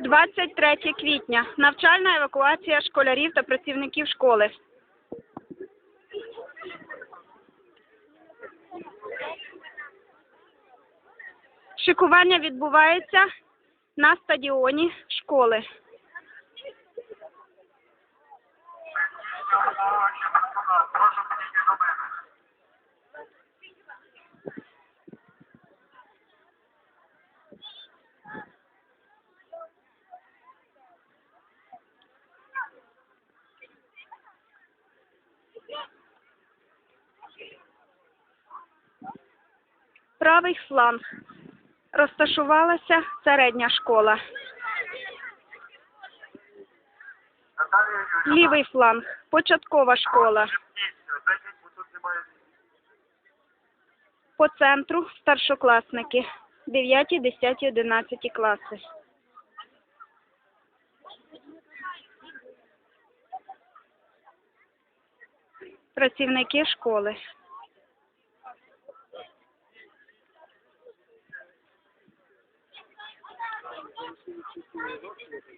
23 квітня. Навчальна евакуація школярів та працівників школи. Шикування відбувається на стадіоні школи. Прошу підійти до мене. Правий фланг. Розташувалася середня школа. Лівий фланг. Початкова школа. По центру старшокласники. 9, 10, 11 класи. Працівники школи. to, to, to,